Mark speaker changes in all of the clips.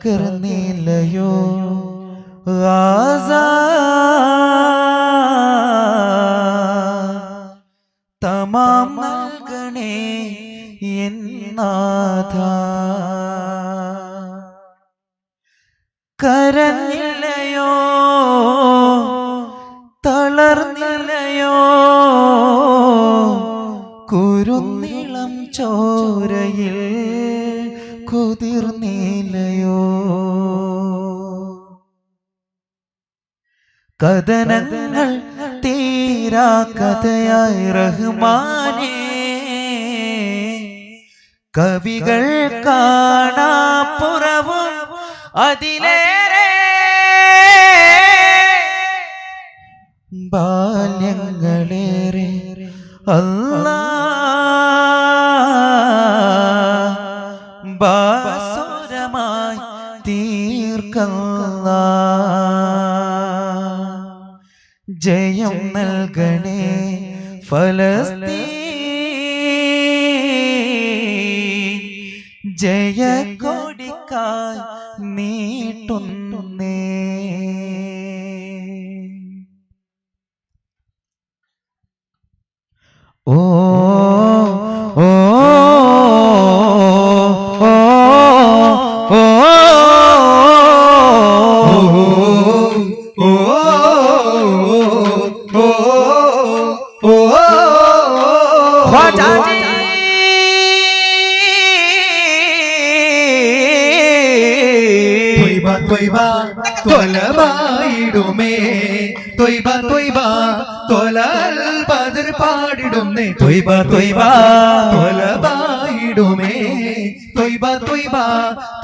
Speaker 1: പകർന്നില്ലയോ? ആസാ. തമാം നൽകണേ എന്നാഥ കരഞ്ഞില്ലയോ? തളർന്നില്ലയോ? കുരുന്നിളം ചോരയിൽ കുതിർന്നില്ലയോ കഥനങ്ങൾ തീരാ കഥയായി റഹ്മാനെ. കവികൾ കാണാപ്പുറവും അതിലേറെ. ബാല്യങ്ങളേറെ അല്ലാ നൽകണേ. ജയ കൊടിക്കായി നീട്ടുന്നേ. ഓ ভজাজি
Speaker 2: തൊയ്ബ തൊയ്ബ തൊലവായിടുമേ തൊയ്ബ തൊയ്ബ തൊലൽ ബദർ പാടിടുന്നേ തൊയ്ബ തൊയ്ബ തൊലവായിടുമേ തൊയ്ബ തൊയ്ബ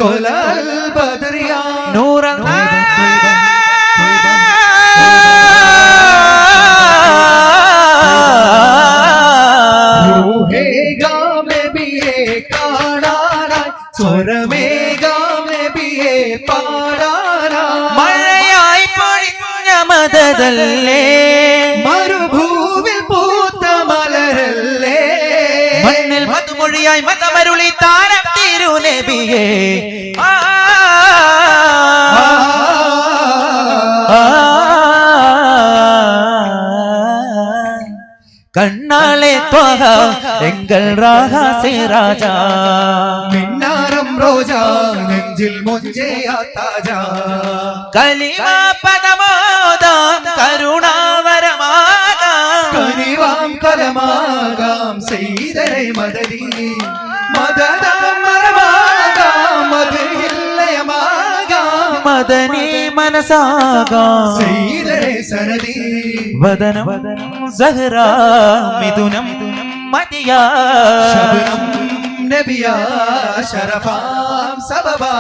Speaker 2: തൊലൽ ബദറിയ നൂറ
Speaker 1: തൊയ്ബ മധുമൊഴിയായി മതമരുളി താരം തിരുനബിയെ കണ്ണാളെ ത്വഹ എങ്കൽ രാഹാസി രാജാ
Speaker 2: മിന്നാരം റോജാ നെഞ്ചിൽ മൊഞ്ചയാ താജാ
Speaker 1: കലിമ പദമോദാം பணிவாம்
Speaker 2: கலமாகாம் செய்தரை மதரி மததாம் மரமாகாம் மது இல்லயமாகாம்.
Speaker 1: மதனே மனசாகாம்.
Speaker 2: செய்தரை சரதி
Speaker 1: வதனம் சஹரா மிதுனம் மதியா.
Speaker 2: சபனம் நபியா ஷரஃபாம் சபபா.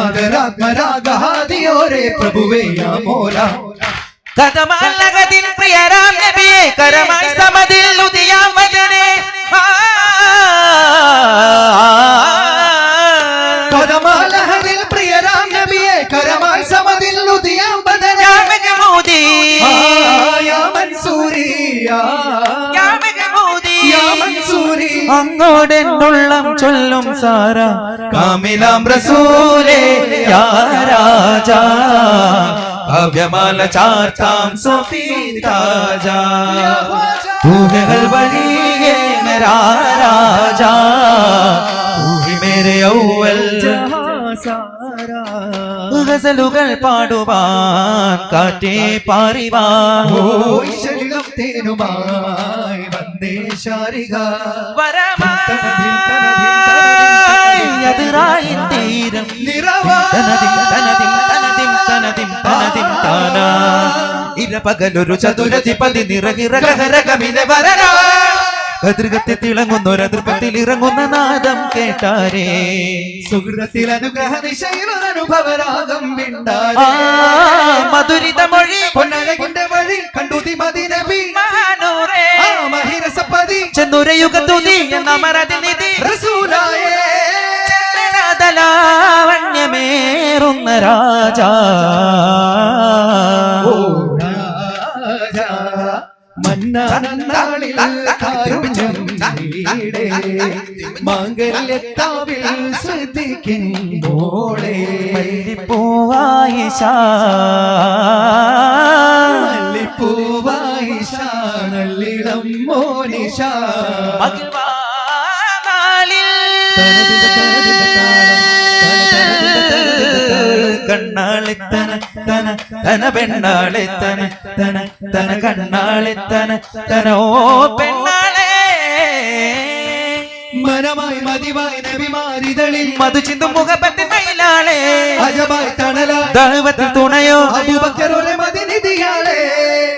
Speaker 2: തിരുവാകരാത്മരാഗഹാദിയോരെ പ്രഭുവേ മോല
Speaker 1: കഥമല്ലകതിൻ പ്രിയരാം നബിയെ കരമായി സമതിൽ ഉദിയാം വദനെ ആ,
Speaker 2: കരമാലഹരിൽ പ്രിയരാം നബിയെ കരമായി സമതിൽ ഉദിയാം ബദന
Speaker 1: യാ മഹമൂദി
Speaker 2: ആ, യാ മൻസൂരി യാ.
Speaker 1: മഹമൂദി
Speaker 2: യാ മൻസൂരി.
Speaker 1: അങ്ങോടെന്നുള്ളം ചൊല്ലും സാര കാമിലാം റസൂലേ യാ രാജാ ഭവ്യമാല ചാർത്താം സഫീ താജാ ഊഹകൾ വഴിയേ മേരാ രാജാ ഊഹി മേരെ ഔവൽ ഗസലുകൾ പാടുവാൻ കാറ്റേ പാറിവാൻ
Speaker 2: ഓയ്
Speaker 1: ഇരപകലൊരു ചതുരതിപതി നിറകിറകരകമിനെ തിളങ്ങുന്ന കതിർകത്തി തിളങ്ങുന്നൊരതിർപ്പത്തിൽ ഇറങ്ങുന്ന നാദം കേട്ടാരേ.
Speaker 2: സുഹൃതത്തിൽ അനുഗ്രഹ മിണ്ടാതെ
Speaker 1: മധുരിത മൊഴി.
Speaker 2: പൊന്നഴകിന്റെ വഴി കണ്ടുതി മതിനബി
Speaker 1: മഹാനൂറേ.
Speaker 2: ആ മഹിരസപ്പതി.
Speaker 1: ചെന്നുരയുഗ തുതി എന്ന മരതിൽ നിധി
Speaker 2: റസൂലായേ.
Speaker 1: ലാവണ്യമേറുന്ന രാജാ.
Speaker 2: രാജാ മന്നാനാളിൽ കാരുണ്യം ഇവിടെ മാംഗല്യത്താവിൽ ശ്രദ്ധിക്കുമ്പോളെ.
Speaker 1: മല്ലിപ്പൂവായിഷ
Speaker 2: മല്ലിപ്പൂവായി ഷാണല്ലിടം മോനിഷ
Speaker 1: മകിഴ്വാനാളിൽ കണ്ണാളി തന തന തന പെണ്ണാളി തന തന തന കണ്ണാളി തന തന. ഓ പെണ്ണാളെ.
Speaker 2: മനമായി മതിവായി നബിമാരിതളിൽ
Speaker 1: മധു ചിന്തു മുഖപത്തി മയിലാളെ.
Speaker 2: അജബായി തണലായി
Speaker 1: ദൈവത്തിൽ തുണയോ?
Speaker 2: അബൂബക്കറുടെ മതിനിധിയാളെ.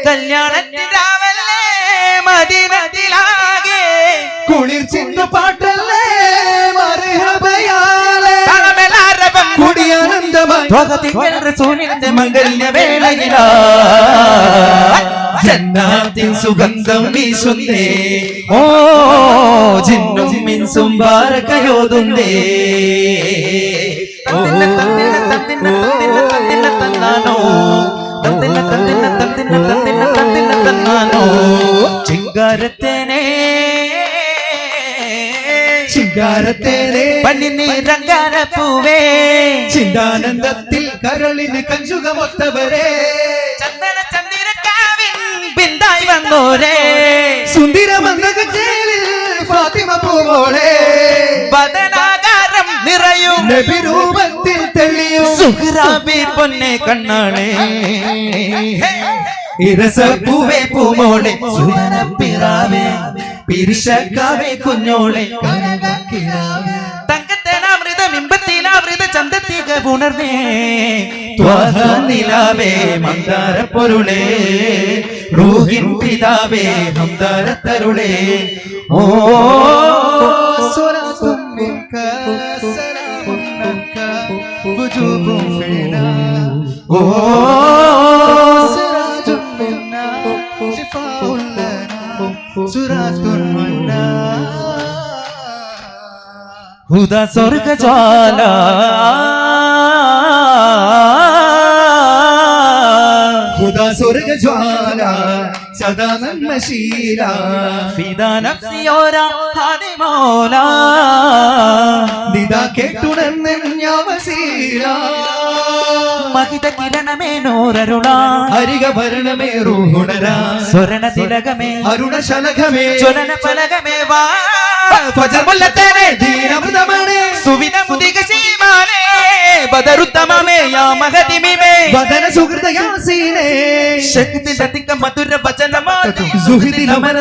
Speaker 1: കല്യാണത്തിനാവല്ലേ ത്വകതിങ്കൽ റസൂലിന്റെ മംഗല്യവേളയിലാ. ജന്നാത്തിൻ സുഗന്ധം വീശുന്നേ. ഓ ജിന്നും മിൻസും ബാരക്കയോതുന്നേ തന്നില്ല
Speaker 2: ശിങ്കാരത്തേനെ
Speaker 1: പന്നിനീരങ്കാര പൂവേ.
Speaker 2: ചിന്താനന്ദത്തിൽ കരളിന് കഞ്ചുകമൊത്തവരെ.
Speaker 1: ചന്ദന ചന്ദിരക്കാവിൻ ബിന്ദായി വന്നോരേ.
Speaker 2: സുന്ദരമന്ദകച്ചേലിൽ ഫാത്തിമ പൂവോളെ.
Speaker 1: ബദനാകാരം നിറയും.
Speaker 2: നബിരൂപത്തിൽ തെളിയും.
Speaker 1: സുഹ്റാബി പൊന്നെ കണ്ണാളെ
Speaker 2: ഇരസപ്പൂവേ
Speaker 1: പൂമോളെ. സുവനപ്പിറാവേ പിരിശക്കാവേ കുഞ്ഞോളെ തങ്കത്തേനാമൃത മിമ്പത്തിലാമൃത ചന്തത്തിക ഉണർന്നേ ത്വഹ നിലാവേ മന്ദാര പൊരുളേ റൂഹിൻ പിതാവേ മന്ദാര തരുളേ ഓ
Speaker 2: صلاة منك سلام منك وجوب فينا
Speaker 1: ഓ
Speaker 2: سراج منا شفاء لنا سراج
Speaker 1: ഹുദ
Speaker 2: സ്വർഗജാല ഹുദ സ്വർഗജ്വാല സദാ നന്മശീല.
Speaker 1: ഫിദാ നഫ്സിയോര
Speaker 2: ഹാദിമോല നിദാ കേട്ടുണർന്നെഞ്ഞവശീല
Speaker 1: മഹിത കിരണമേ നോരരുളാ
Speaker 2: ഹരിക ഭരണമേ റൂഹുണരാ.
Speaker 1: സ്വർണ തിലകമേ
Speaker 2: അരുണ ശലകമേ
Speaker 1: ജ്വലന ഫലകമേ വാ. മധുര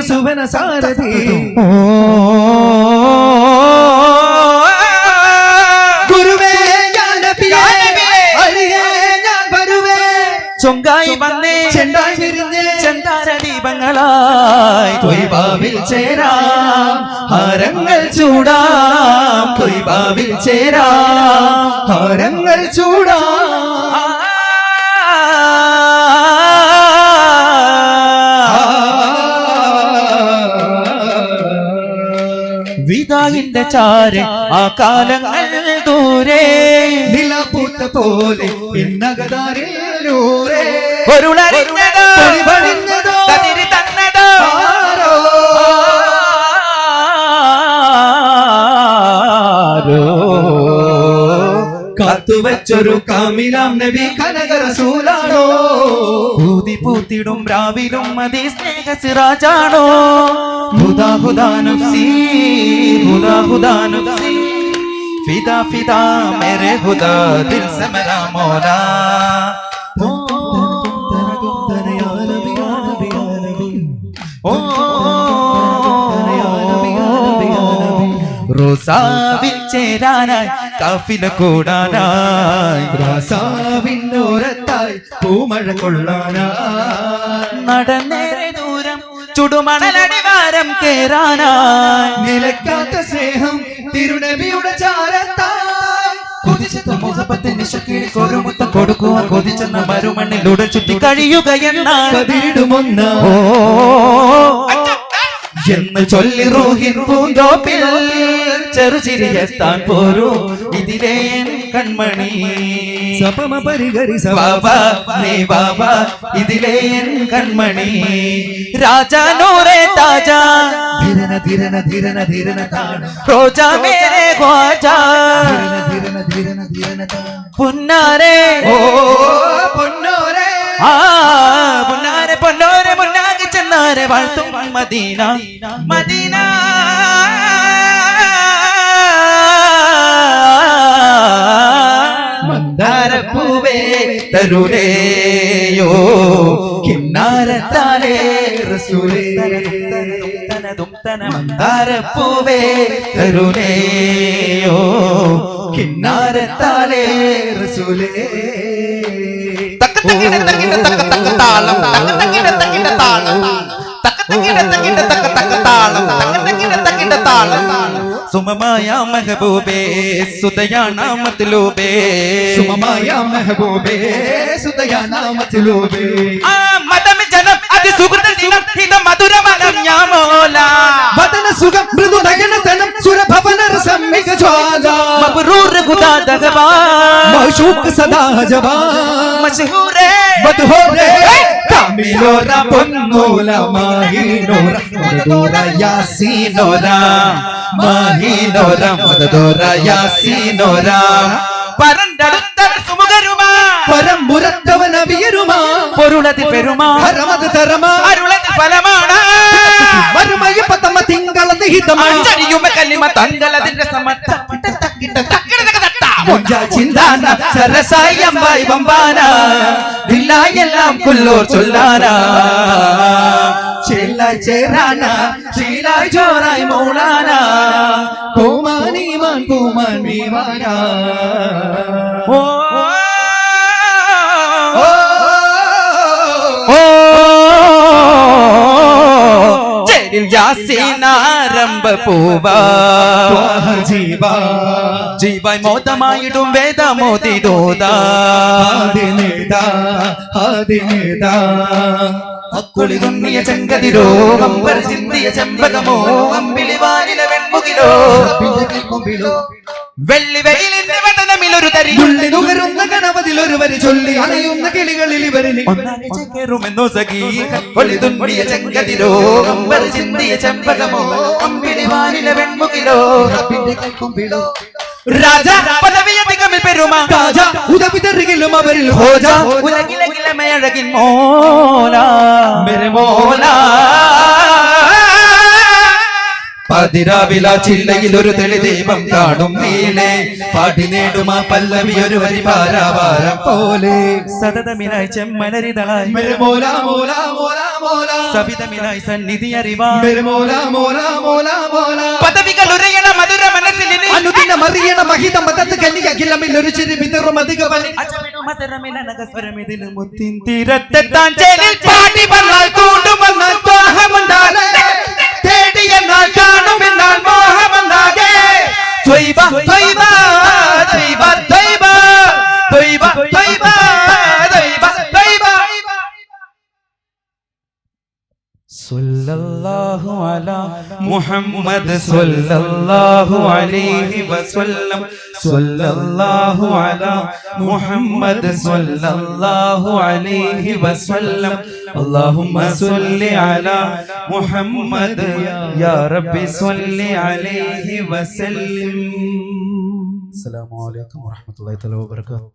Speaker 2: സുവന സാരഥി
Speaker 1: ചൊങ്കായി വന്നേ.
Speaker 2: ചെണ്ടായി വിരിഞ്ഞേ.
Speaker 1: ദീപങ്ങളായി തൊയ്ബാവിൽ ചേരാം. ഹരങ്ങൾ ചൂടാം തൊയ്ബാവിൽ ചേരാം.
Speaker 2: ഹരങ്ങൾ ചൂടാ.
Speaker 1: വിതാവിന്റെ ചാര് ആ കാലങ്ങൾ ദൂരെ.
Speaker 2: നിലപൂത്ത പോലെ ഇന്നകതാരിലൂരെ
Speaker 1: പൊരുളറിഞ്ഞതോ
Speaker 2: കാത്തുവച്ചൊരു കാമിലാം നബി കനക റസൂലാണോ
Speaker 1: പൂതി പൂത്തിടും രാവിലും മതി സ്നേഹ സിറാജാണോ ഹുദാ ഹുദാ നഫ്സി ഹുദാ ഹുദാ നഫ്സി ഫിദാ ഫിദാ മേരെ ഹുദാ ദിൽ സെ മേരാ മൗലാ റോസാവിൽ ചേരാനായി കാഫില കൂടാനായി.
Speaker 2: രാസാവിന്നോരത്തായി പൂമഴ കൊള്ളാനായി.
Speaker 1: നടന്നേറെ ദൂരം ചുടുമണലടിവാരം കേറാനായി.
Speaker 2: നിലക്കാത്ത സ്നേഹം തിരുനബിയുടെ ചാരത്തായി.
Speaker 1: കൊതിച്ചെത്ത മുഖപ്പത്തിന് ശക്തിയിൽ കൊരുമുത്തം കൊടുക്കുവാൻ കൊതിച്ചെന്ന മരുമണ്ണിലൂടെ ചുറ്റി
Speaker 2: കതിരിടുമൊന്ന.
Speaker 1: ഓ. എന്ന് ചൊല്ലി റോഹിൻ പൂന്തോപ്പിൽ. ചെറുചിരിയെത്താൻ പോരൂ. ഇതിലേ കൺമണി.
Speaker 2: സപമ പരിഗരി
Speaker 1: ബാബ നീ ബാബാ ഇതിലേ കൺമണി. രാജാനൂറേ താജാ.
Speaker 2: ധിരന ധിരന ധിരന ധിരന താണ
Speaker 1: റോജാ മേരെ ഖ്വാജാ.
Speaker 2: ധിരന ധിരന ധിരന താണ
Speaker 1: പുന്നാരെ.
Speaker 2: ഓ പൊന്നോരേ.
Speaker 1: ആ പുന്നാരെ പൊന്നോരെ മുന്നാകെ ചെന്നാരെ. വാഴ്ത്തും മദീന. മദീന. മന്ദാര മന്ദാരപ്പൂവേ തരുരേയോ കിന്നാരത്താലേ റസൂലേ. മന്ദാരപ്പൂവേ തരുരേയോ കിന്നാരത്താലേ
Speaker 2: റസൂലേ.
Speaker 1: തക്കത്തക്കിന്റെ തക്കിന്റെ തക്കത്താളം തക്കത്തക്കിന്റെ തക്കിന്റെ താളം തക്കത്തക്കിന്റെ തക്കിന്റെ താളം सुमाया महबूबे सुदयाना मतलूबे सुमाया महबूबे सुदयाना मतलूबे मदम जनम
Speaker 2: अति सुकृत निनम हित
Speaker 1: मधुर मदम या मौला वदन सुगम मृदु नयन तनम
Speaker 2: सुर भवन रसम मिग ज्वाला मबरूर खुदा
Speaker 1: दगबा मशूक सदा
Speaker 2: जबा मशहूर है।
Speaker 1: मदहोर
Speaker 2: है। കാമിലോര പൊന്നൂല മാഹിനോര മദദോര യാസീനോര
Speaker 1: മാഹിനോര മദദോര യാസീനോര പരണ്ടടുത്തർ സുമുഖരുമാ
Speaker 2: പരമ്പുരത്തവ നബിയരുമാ
Speaker 1: പൊരുളതി പെരുമാ
Speaker 2: ഹരമത് തരമാ
Speaker 1: അരുളതി ഫലമാണ്
Speaker 2: മരുമയ പതമ തിങ്കളത് ഹിതമാ
Speaker 1: അഞ്ചടിയുമ കല്ലിമ തങ്കളതിന്റെ സമത്ത
Speaker 2: തക്കിട തക്കിട ചിന്താന
Speaker 1: സരസായം വൈവമ്പാന വില്ലായെല്ലാം കൊല്ലൂർ ചൊല്ലാന
Speaker 2: ചെല്ലായി ചേരാന
Speaker 1: ചീലായി ചോറായി മൂളാന
Speaker 2: കോമാനീമാൻ കോമാൻ മീമാന
Speaker 1: ഓ யாசினாரம்ப பூவா ஜீவா
Speaker 2: ജീവമോതമായിടും വേദമോതിടോതാ
Speaker 1: അക്കുളി തുണ്ണിയ ചെങ്കതിരോ ചെമ്പകമോ അമ്പിളി വെൺമുകിലോ. വെള്ളി വെയിലിന്റെ തരി.
Speaker 2: ചൊല്ലി കിളികളിൽ
Speaker 1: രാജ പദവിയധികം പെരുമാ.
Speaker 2: രാജ ഉദവി തെറികിലും അവരിൽ
Speaker 1: ഹോജ.
Speaker 2: ഹോജ.
Speaker 1: ഉലകിലെ കിളമയഴകിൻ മോല മോല പതിരാവില ചില്ലയിൽ ഒരു തെളിദീപം കാണും നീലേ പാടി നേടുമാ പല്ലവി ഒരു വരി പാരാവാരം
Speaker 2: പോലെ.
Speaker 1: സതതമിനായി ചെമ്മലരിതളായി
Speaker 2: മോല മോല മോല മോല
Speaker 1: സവിതമിനായി സന്നിധി അറിവാ
Speaker 2: മോല മോല മോല മോല
Speaker 1: പദവികൾ ഒരു ಮರಿಯನ ಮರಿಯನ
Speaker 2: ಮಹಿತ ಮತದ ಕನ್ನಿಯ ಅಖಿಲ ಮಿಲುರುಚಿರಿ ಬಿದರು ಮದಿಗ ಬಲಿ ಅಚಮಿನು ಮದರ ಮೇಲ
Speaker 1: ನಗಸ್ವರ ಮೇದಿನ ಮುತ್ತಿಂತಿರತ್ತ ತಾಂಚೇನಿಲ್ പാടി വന്നാൽ കൂണ്ടു വന്നാൽ ദോഹമുണ്ടാകെ തേടി എന്നാൽ കാണും എന്നാൽ മോഹമുണ്ടാകെ ത്വൈവ ത്വൈവ ത്വൈവ ത്വൈവ ത്വൈവ ത്വൈവ സല്ലല്ലാഹു അലാ മുഹമ്മദ് സല്ലല്ലാഹു അലൈഹി വസല്ലം സല്ലല്ലാഹു അലാ മുഹമ്മദ് സല്ലല്ലാഹു അലൈഹി വസല്ലം اللهم صل على محمد يا رب صل عليه وسلم السلام عليكم ورحمة الله تعالى وبركاته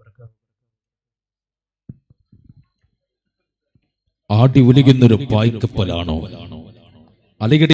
Speaker 3: ആടി ഉലികുന്നൊരു പായ്ക്കപ്പലാണോ അലിഗഡി